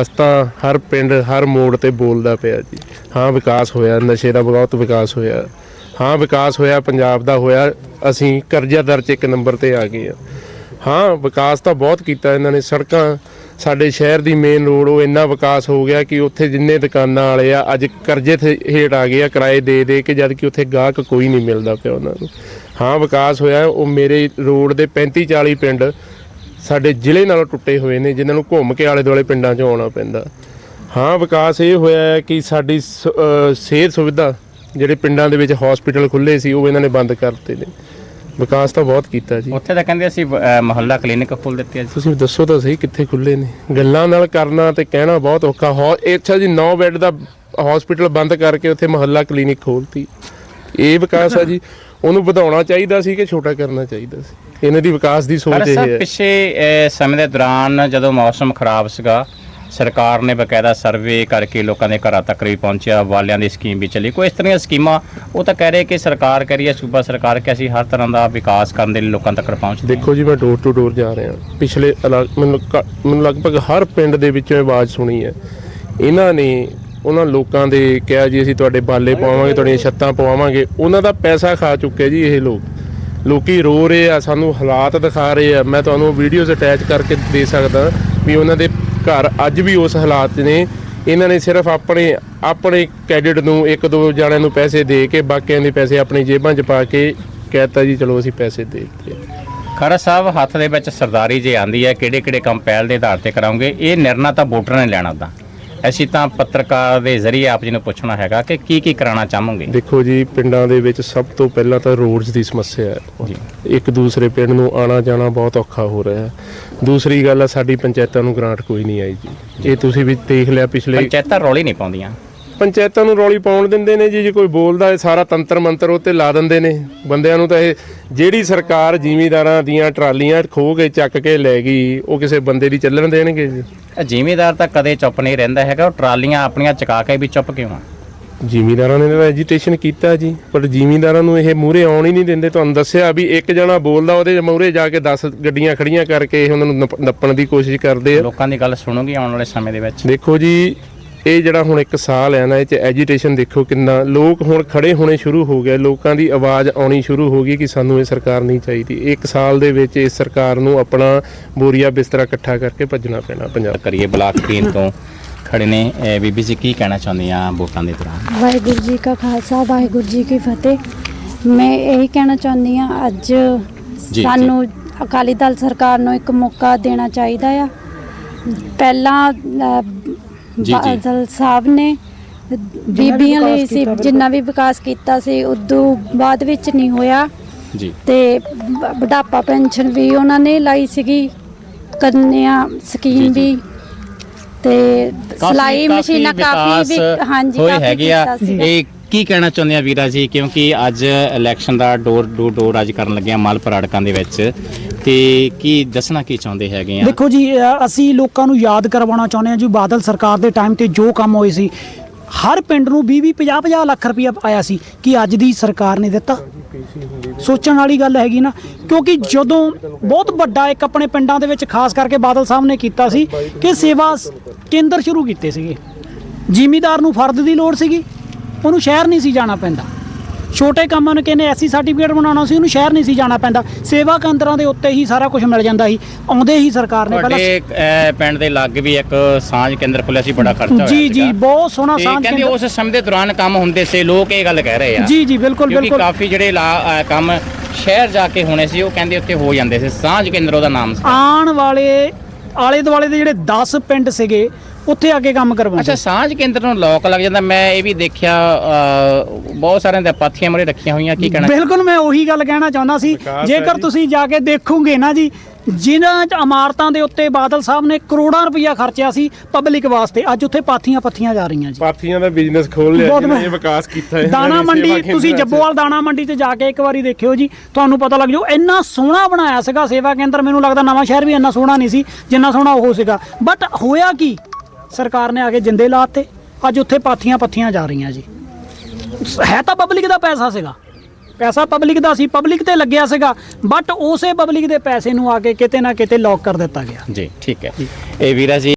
ਰਸਤਾ ਹਰ ਪਿੰਡ, ਹਰ ਮੋੜ ਤੇ ਬੋਲਦਾ ਪਿਆ ਜੀ। ਹਾਂ, ਵਿਕਾਸ ਹੋਇਆ, ਨਸ਼ੇ ਦਾ ਬਹੁਤ ਵਿਕਾਸ ਹੋਇਆ। ਹਾਂ, ਵਿਕਾਸ ਹੋਇਆ, ਪੰਜਾਬ ਦਾ ਹੋਇਆ, ਅਸੀਂ ਕਰਜ਼ਾ ਦਰ ਚ ਇੱਕ ਨੰਬਰ ਤੇ ਆ ਗਏ ਆ ਹਾਂ, ਵਿਕਾਸ ਤਾਂ ਬਹੁਤ ਕੀਤਾ ਇਹਨਾਂ ਨੇ। ਸੜਕਾਂ, ਸਾਡੇ ਸ਼ਹਿਰ ਦੀ ਮੇਨ ਰੋਡ ਉਹ ਇੰਨਾ ਵਿਕਾਸ ਹੋ ਗਿਆ ਕਿ ਉੱਥੇ ਜਿੰਨੇ ਦੁਕਾਨਾਂ ਵਾਲੇ ਆ, ਅੱਜ ਕਰਜ਼ੇ ਤੇ ਹੇਠ ਆ ਗਏ ਆ, ਕਿਰਾਏ ਦੇ ਦੇ ਕੇ, ਜਦ ਕਿ ਉੱਥੇ ਗਾਹਕ ਕੋਈ ਨਹੀਂ ਮਿਲਦਾ ਪਿਆ ਉਹਨਾਂ ਨੂੰ। ਹਾਂ, ਵਿਕਾਸ ਹੋਇਆ, ਉਹ ਮੇਰੇ ਰੋਡ ਦੇ 35 40 ਪਿੰਡ ਸਾਡੇ ਜ਼ਿਲ੍ਹੇ ਨਾਲੋਂ ਟੁੱਟੇ ਹੋਏ ਨੇ ਜਿਨ੍ਹਾਂ ਨੂੰ ਘੁੰਮ ਕੇ ਆਲੇ ਦੁਆਲੇ ਪਿੰਡਾਂ 'ਚ ਆਉਣਾ ਪੈਂਦਾ। ਹਾਂ ਵਿਕਾਸ ਇਹ ਹੋਇਆ ਹੈ ਕਿ ਸਾਡੀ ਸਿਹਤ ਸੁਵਿਧਾ ਜਿਹੜੇ ਪਿੰਡਾਂ ਦੇ ਵਿੱਚ ਹਸਪੀਟਲ ਖੁੱਲੇ ਸੀ ਉਹ ਇਹਨਾਂ ਨੇ ਬੰਦ ਕਰਤੇ ਨੇ। ਵਿਕਾਸ ਤਾਂ ਬਹੁਤ ਕੀਤਾ ਜੀ। ਉੱਥੇ ਤਾਂ ਕਹਿੰਦੇ ਅਸੀਂ ਮੁਹੱਲਾ ਕਲੀਨਿਕ ਖੋਲ ਦਿੱਤੇ ਜੀ। ਤੁਸੀਂ ਦੱਸੋ ਤਾਂ ਸਹੀ ਕਿੱਥੇ ਖੁੱਲੇ ਨੇ। ਗੱਲਾਂ ਨਾਲ ਕਰਨਾ ਤੇ ਕਹਿਣਾ ਬਹੁਤ ਔਖਾ। ਹੋ ਅੱਛਾ ਜੀ 9 ਬੈੱਡ ਦਾ ਹਸਪੀਟਲ ਬੰਦ ਕਰਕੇ ਉੱਥੇ ਮੁਹੱਲਾ ਕਲੀਨਿਕ ਖੋਲਤੀ ਇਹ ਵਿਕਾਸ ਆ ਜੀ। ਉਹਨੂੰ ਵਧਾਉਣਾ ਚਾਹੀਦਾ ਸੀ ਕਿ ਛੋਟਾ ਕਰਨਾ ਚਾਹੀਦਾ ਸੀ? ਇਹਨਾਂ ਦੀ ਵਿਕਾਸ ਦੀ ਸੋਚ ਇਹ ਹੈ। ਪਿਛੇ ਸਮੇਂ ਦੇ ਦੌਰਾਨ ਜਦੋਂ ਮੌਸਮ ਖਰਾਬ ਸੀਗਾ ਸਰਕਾਰ ਨੇ ਬਕਾਇਦਾ ਸਰਵੇ ਕਰਕੇ ਲੋਕਾਂ ਦੇ ਘਰਾਂ ਤੱਕ ਵੀ ਪਹੁੰਚਿਆ ਵਾਲਿਆਂ ਦੀ ਸਕੀਮ ਵੀ ਚੱਲੀ। ਕੋਈ ਇਸ ਤਰ੍ਹਾਂ ਦੀਆਂ ਸਕੀਮਾਂ ਉਹ ਤਾਂ ਕਹਿ ਰਹੇ ਕਿ ਸਰਕਾਰ ਕਹਿ ਰਹੀ ਹੈ ਸੂਬਾ ਸਰਕਾਰ ਕਿ ਅਸੀਂ ਹਰ ਤਰ੍ਹਾਂ ਦਾ ਵਿਕਾਸ ਕਰਨ ਦੇ ਲਈ ਲੋਕਾਂ ਤੱਕ ਪਹੁੰਚਦੇ ਹਾਂ ਦੇਖੋ ਜੀ ਮੈਂ ਡੋਰ ਟੂ ਡੋਰ ਜਾ ਰਿਹਾ। ਪਿਛਲੇ ਮੈਨੂੰ ਮੈਨੂੰ ਲਗਭਗ ਹਰ ਪਿੰਡ ਦੇ ਵਿੱਚੋਂ ਆਵਾਜ਼ ਸੁਣੀ ਹੈ। ਇਹਨਾਂ ਨੇ ਉਹਨਾਂ ਲੋਕਾਂ ਦੇ ਕਿਹਾ ਜੀ, ਅਸੀਂ ਤੁਹਾਡੇ ਬਾਲੇ ਪਾਵਾਂਗੇ, ਤੁਹਾਡੀਆਂ ਛੱਤਾਂ ਪਵਾਵਾਂਗੇ। ਉਹਨਾਂ ਦਾ ਪੈਸਾ ਖਾ ਚੁੱਕੇ ਜੀ ਇਹ ਲੋਕ। ਲੋਕੀ ਰੋ ਰਹੇ ਆ, ਸਾਨੂੰ ਹਾਲਾਤ ਦਿਖਾ ਰਹੇ ਆ। ਮੈਂ ਤੁਹਾਨੂੰ ਵੀਡੀਓਜ਼ ਅਟੈਚ ਕਰਕੇ ਦੇ ਸਕਦਾ ਵੀ ਉਹਨਾਂ ਦੇ ਘਰ ਅੱਜ ਵੀ ਉਸ ਹਾਲਾਤ 'ਚ ਨੇ। ਇਹਨਾਂ ਨੇ ਸਿਰਫ ਆਪਣੇ ਆਪਣੇ ਕੈਡਿਟ ਨੂੰ ਇੱਕ ਦੋ ਜਣਿਆਂ ਨੂੰ ਪੈਸੇ ਦੇ ਕੇ, ਬਾਕੀਆਂ ਦੇ ਪੈਸੇ ਆਪਣੀ ਜੇਬਾਂ 'ਚ ਪਾ ਕੇ ਕਹਿਤਾ ਜੀ, ਚਲੋ ਅਸੀਂ ਪੈਸੇ ਦੇ ਦਿੱਤੇ। ਖਰਾ ਸਾਹਿਬ, ਹੱਥ ਦੇ ਵਿੱਚ ਸਰਦਾਰੀ ਜੇ ਆਂਦੀ ਹੈ ਕਿਹੜੇ ਕਿਹੜੇ ਕੰਮ ਪਹਿਲ ਦੇ ਆਧਾਰ ਤੇ ਕਰਾਉਂਗੇ? ਇਹ ਨਿਰਣਾ ਤਾਂ ਵੋਟਰ ਨੇ ਲੈਣਾ ਦਾ ਅਸੀਂ ਤਾਂ ਪੱਤਰਕਾਰ ਦੇ ਜ਼ਰੀਏ ਆਪ ਜੀ ਨੂੰ ਪੁੱਛਣਾ ਹੈਗਾ ਕਿ ਕੀ ਕੀ ਕਰਾਉਣਾ ਚਾਹੋਗੇ? ਦੇਖੋ ਜੀ ਪਿੰਡਾਂ ਦੇ ਵਿੱਚ ਸਭ ਤੋਂ ਪਹਿਲਾਂ ਤਾਂ ਰੋਡਸ ਦੀ ਸਮੱਸਿਆ ਹੈ। ਇੱਕ ਦੂਸਰੇ ਪਿੰਡ ਨੂੰ ਆਣਾ ਜਾਣਾ ਬਹੁਤ ਔਖਾ ਹੋ ਰਿਹਾ ਹੈ। ਦੂਸਰੀ ਗੱਲ ਹੈ ਸਾਡੀ ਪੰਚਾਇਤਾਂ ਨੂੰ ਗ੍ਰਾਂਟ ਕੋਈ ਨਹੀਂ ਆਈ ਜੀ। ਇਹ ਤੁਸੀਂ ਵੀ ਦੇਖ ਲਿਆ ਪਿਛਲੇ ਪੰਚਾਇਤਾਂ ਰੌਲੀ ਨਹੀਂ ਪਾਉਂਦੀਆਂ। ਪੰਚਾਇਤਾਂ ਨੂੰ ਰੌਲੀ ਪਾਉਣ ਦਿੰਦੇ ਨੇ ਜੀ ਜੇ ਕੋਈ ਬੋਲਦਾ ਹੈ ਸਾਰਾ ਤੰਤਰ ਮੰਤਰ ਉੱਤੇ ਲਾ ਦਿੰਦੇ ਨੇ। ਬੰਦਿਆਂ ਨੂੰ ਤਾਂ ਇਹ ਜਿਹੜੀ ਸਰਕਾਰ ਜ਼ਿਮੀਂਦਾਰਾਂ ਦੀਆਂ ਟਰਾਲੀਆਂ ਖੋ ਕੇ ਚੱਕ ਕੇ ਲੈ ਗਈ ਉਹ ਕਿਸੇ ਬੰਦੇ ਦੀ ਚੱਲਣ ਦੇਣਗੇ ਜੀ। ਇਹ ਜ਼ਿਮੀਦਾਰ ਤਾਂ ਕਦੇ ਚੁੱਪ ਨਹੀਂ ਰਹਿੰਦਾ ਹੈਗਾ ਉਹ ਟਰਾਲੀਆਂ ਆਪਣੀਆਂ ਚਕਾ ਕੇ ਵੀ ਚੁੱਪ ਕਿਉਂ ਆ? ਜ਼ਿਮੀਂਦਾਰਾਂ ਨੇ ਤਾਂ ਐਜੀਟੇਸ਼ਨ ਕੀਤਾ ਜੀ ਪਰ ਜ਼ਿਮੀਂਦਾਰਾਂ ਨੂੰ ਇਹ ਮੂਹਰੇ ਆਉਣ ਹੀ ਨਹੀਂ ਦਿੰਦੇ। ਤੁਹਾਨੂੰ ਦੱਸਿਆ ਵੀ ਇੱਕ ਜਣਾ ਬੋਲਦਾ ਉਹਦੇ ਮੂਹਰੇ ਜਾ ਕੇ 10 ਗੱਡੀਆਂ ਖੜੀਆਂ ਕਰਕੇ ਇਹ ਉਹਨਾਂ ਨੂੰ ਨੱਪ- ਨੱਪਣ ਦੀ ਕੋਸ਼ਿਸ਼ ਕਰਦੇ ਆ। ਲੋਕਾਂ ਦੀ ਗੱਲ ਸੁਣੋਗੇ ਆਉਣ ਵਾਲੇ ਸਮੇਂ ਦੇ ਵਿੱਚ। ਦੇਖੋ ਜੀ ਇਹ ਜਿਹੜਾ ਹੁਣ ਇੱਕ ਸਾਲ ਹੈ ਨਾ ਇਹ ਚ ਐਜੀਟੇਸ਼ਨ ਦੇਖੋ ਕਿੰਨਾ ਲੋਕ ਹੁਣ ਖੜੇ ਹੋਣੇ ਸ਼ੁਰੂ ਹੋ ਗਏ ਲੋਕਾਂ ਦੀ ਆਵਾਜ਼ ਆਉਣੀ ਸ਼ੁਰੂ ਹੋ ਗਈ ਕਿ ਸਾਨੂੰ ਇਹ ਸਰਕਾਰ ਨਹੀਂ ਚਾਹੀਦੀ। ਇੱਕ ਸਾਲ ਦੇ ਵਿੱਚ ਇਸ ਸਰਕਾਰ ਨੂੰ ਆਪਣਾ ਬੋਰੀਆ ਬਿਸਤਰਾ ਇਕੱਠਾ ਕਰਕੇ ਭੱਜਣਾ ਪੈਣਾ ਪੰਜਾਬ। ਕਰੀਏ ਬਲਾਕ ਟੀਮ ਤੋਂ ਖੜੇ ਨੇ। ਇਹ ਬੀਬੀ ਜੀ ਕੀ ਕਹਿਣਾ ਚਾਹੁੰਦੇ ਆ ਵੋਟਾਂ ਦੇ ਦੌਰਾਨ? ਵਾਹਿਗੁਰੂ ਜੀ ਕਾ ਖਾਲਸਾ ਵਾਹਿਗੁਰੂ ਜੀ ਕੀ ਫਤਿਹ। ਮੈਂ ਇਹੀ ਕਹਿਣਾ ਚਾਹੁੰਦੀ ਹਾਂ ਅੱਜ। ਸਾਨੂੰ ਅਕਾਲੀ ਦਲ ਸਰਕਾਰ ਨੂੰ ਇੱਕ ਮੌਕਾ ਦੇਣਾ ਚਾਹੀਦਾ ਆ। ਪਹਿਲਾਂ ਜੀ। ਬਾਦਲ ਸਾਹਿਬ ਨੇ ਬੀਬੀਆਂ ਲਈ ਸੀ ਜਿੰਨਾ ਵੀ ਵਿਕਾਸ ਕੀਤਾ ਸੀ ਉਦੋਂ ਬਾਅਦ ਵਿੱਚ ਨਹੀਂ ਹੋਇਆ। ਜੀ। ਤੇ ਬ- ਬੁਢਾਪਾ ਪੈਨਸ਼ਨ ਵੀ ਉਹਨਾਂ ਨੇ ਲਾਈ ਸੀਗੀ ਕੰਨਿਆ ਜੀ, ਸਕੀਮ ਜੀ। ਵੀ। ਤੇ ਸਿਲਾਈ ਮਸ਼ੀਨਾਂ ਕਾਫੀ ਵੀ ਹਾਂਜੀ ਹੋਏ ਕਾਫੀ ਹੈਗੇ ਆ। ਕੀਤਾ ਸੀਗਾ। ਇਹ ਕੀ ਕਹਿਣਾ ਚਾਹੁੰਦੇ ਆ ਵੀਰਾ ਜੀ? ਕਿਉਂਕਿ ਅੱਜ ਇਲੈਕਸ਼ਨ ਦਾ ਡੋਰ ਡੂ ਡੋਰ ਅੱਜ ਕਰਨ ਲੱਗੇ ਆ ਮਾਲਪੁਰ ਅੜਕਾਂ ਦੇ ਵਿੱਚ। ਤੇ ਕੀ ਦੱਸਣਾ ਕੀ ਚਾਹੁੰਦੇ ਹੈਗੇ ਆ? ਦੇਖੋ ਜੀ ਅ, ਅਸੀਂ ਲੋਕਾਂ ਨੂੰ ਯਾਦ ਕਰਵਾਉਣਾ ਚਾਹੁੰਦੇ ਹਾਂ ਜੀ ਬਾਦਲ ਸਰਕਾਰ ਦੇ ਟਾਈਮ ਤੇ ਜੋ ਕੰਮ ਹੋਏ ਸੀ। ਹਰ ਪਿੰਡ ਨੂੰ 20 20 50 50 ਲੱਖ ਰੁਪਇਆ ਆਇਆ ਸੀ ਕਿ ਅੱਜ ਦੀ ਸਰਕਾਰ ਨੇ ਦਿੱਤਾ। ਸੋਚਣ ਵਾਲੀ ਗੱਲ ਹੈਗੀ ਨਾ ਕਿਉਂਕਿ ਜਦੋਂ ਬਹੁਤ ਵੱਡਾ ਇੱਕ ਆਪਣੇ ਪਿੰਡਾਂ ਦੇ ਵਿੱਚ ਖਾਸ ਕਰਕੇ ਬਾਦਲ ਸਾਹਿਬ ਨੇ ਕੀਤਾ ਸੀ ਕਿ ਸੇਵਾ ਸ- ਕੇਂਦਰ ਸ਼ੁਰੂ ਕੀਤੇ ਸੀਗੇ। ਜ਼ਿਮੀਦਾਰ ਨੂੰ ਫਰਦ ਦੀ ਲੋੜ ਸੀਗੀ ਉਹਨੂੰ ਸ਼ਹਿਰ ਨਹੀਂ ਸੀ ਜਾਣਾ ਪੈਂਦਾ। ਛੋਟੇ ਕੰਮਾਂ ਨੂੰ ਕਹਿੰਦੇ ਐਸੀ ਸਰਟੀਫਿਕੇਟ ਬਣਾਉਣਾ ਸੀ ਉਹਨੂੰ ਸ਼ਹਿਰ ਨਹੀਂ ਸੀ ਜਾਣਾ ਪੈਂਦਾ। ਸੇਵਾ ਕੇਂਦਰਾਂ ਦੇ ਉੱਤੇ ਹੀ ਸਾਰਾ ਕੁਝ ਮਿਲ ਜਾਂਦਾ ਸੀ। ਆਉਂਦੇ ਹੀ ਸਰਕਾਰ ਨੇ ਪਹਿਲਾਂ ਤੁਹਾਡੇ ਅਹ, ਪਿੰਡ ਦੇ ਲਾਗੇ ਵੀ ਇੱਕ ਸਾਂਝ ਕੇਂਦਰ ਖੁੱਲਿਆ ਸੀ ਬੜਾ ਖਰਚਾ ਹੋਇਆ ਜੀ ਜੀ ਸੀਗਾ। ਬਹੁਤ ਸੋਹਣਾ ਤੇ ਸਾਂਝ ਕਹਿੰਦੇ ਕੇਂਦਰ ਉਸ ਸਮੇਂ ਦੇ ਦੌਰਾਨ ਕੰਮ ਹੁੰਦੇ ਸੀ ਲੋਕ ਇਹ ਗੱਲ ਕਹਿ ਰਹੇ ਆ। ਜੀ ਜੀ ਬਿਲਕੁਲ ਕਿਉਂਕਿ ਬਿਲਕੁਲ। ਕਾਫੀ ਜਿਹੜੇ ਲਾ- ਕੰਮ ਸ਼ਹਿਰ ਜਾ ਕੇ ਹੋਣੇ ਸੀ ਉਹ ਕਹਿੰਦੇ ਉੱਥੇ ਹੋ ਜਾਂਦੇ ਸੀ। ਸਾਂਝ ਕੇਂਦਰ ਉਹਦਾ ਨਾਮ ਸੀ। ਆਉਣ ਵਾਲੇ ਆਲੇ ਦੁਆਲੇ ਦੇ ਜਿਹੜੇ 10 ਪਿੰਡ ਸੀਗੇ ਉੱਥੇ ਅੱਗੇ ਕੰਮ ਕਰਵਾਉਂਦੇ। ਅੱਛਾ ਸਾਂਝ ਕੇਂਦਰ ਨੂੰ ਲੋਕ ਲੱਗ ਜਾਂਦਾ। ਮੈਂ ਇਹ ਵੀ ਦੇਖਿਆ ਬਹੁਤ ਸਾਰਿਆਂ ਦੇ ਪਾਥੀਆਂ ਮਰੇ ਰੱਖੀਆਂ ਹੋਈਆਂ ਕੀ ਕਹਿਣਾ ਬਿਲਕੁਲ ਮੈਂ ਉਹੀ ਗੱਲ ਕਹਿਣਾ ਚਾਹੁੰਦਾ ਸੀ। ਜੇਕਰ। ਤੁਸੀਂ ਜਾ ਕੇ ਦੇਖੋਗੇ ਨਾ ਜੀ ਜਿਨ੍ਹਾਂ ਚ ਇਮਾਰਤਾਂ ਦੇ ਉੱਤੇ ਬਾਦਲ ਸਾਹਿਬ ਨੇ ਕਰੋੜਾਂ ਰੁਪਈਆ ਖਰਚਿਆ ਸੀ ਪਬਲਿਕ ਵਾਸਤੇ ਅੱਜ ਉੱਥੇ ਪਾਥੀਆਂ ਪੱਥੀਆਂ ਜਾ ਰਹੀਆਂ ਜੀ। ਪਾਥੀਆਂ ਦਾ ਬਿਜ਼ਨਸ ਖੋਲ ਲਿਆ ਬਹੁਤ ਜਿਹਨੇ ਇਹ ਵਿਕਾਸ ਕੀਤਾ ਹੈ ਦਾਣਾ ਮੰਡੀ ਤੁਸੀਂ। ਜੱਬੋਵਾਲ ਦਾਣਾ ਮੰਡੀ ਤੇ ਜਾ ਕੇ ਇੱਕ ਵਾਰੀ ਦੇਖਿਓ ਜੀ ਤੁਹਾਨੂੰ ਪਤਾ ਲੱਗ ਜਾਊ ਇੰਨਾ ਸੋਹਣਾ ਬਣਾਇਆ ਸੀਗਾ ਸੇਵਾ ਕੇਂਦਰ ਮੈਨੂੰ ਲੱਗਦਾ ਨਵਾਂ ਸ਼ਹਿਰ ਵੀ ਇੰਨਾ ਸੋਹਣਾ ਨਹੀਂ ਸੀ ਜਿੰਨਾ ਸੋਹਣਾ ਉਹ ਸੀਗਾ। ਬਟ ਹੋਇਆ ਕੀ? ਸਰਕਾਰ ਨੇ ਆ ਕੇ ਜਿੰਦੇ ਲਾਤੇ। ਅੱਜ ਉੱਥੇ ਪਾਥੀਆਂ ਪੱਥੀਆਂ ਜਾ ਰਹੀਆਂ ਜੀ। ਹੈ ਤਾਂ ਪਬਲਿਕ ਦਾ ਪੈਸਾ ਸੀਗਾ। ਪੈਸਾ ਪਬਲਿਕ ਦਾ ਸੀ ਪਬਲਿਕ ਤੇ ਲੱਗਿਆ ਸੀਗਾ ਬਟ ਉਸੇ ਪਬਲਿਕ ਦੇ ਪੈਸੇ ਨੂੰ ਆ ਕੇ ਕਿਤੇ ਨਾ ਕਿਤੇ ਲੌਕ ਕਰ ਦਿੱਤਾ ਗਿਆ। ਜੀ, ਠੀਕ ਹੈ। ਇਹ ਵੀਰਾ ਜੀ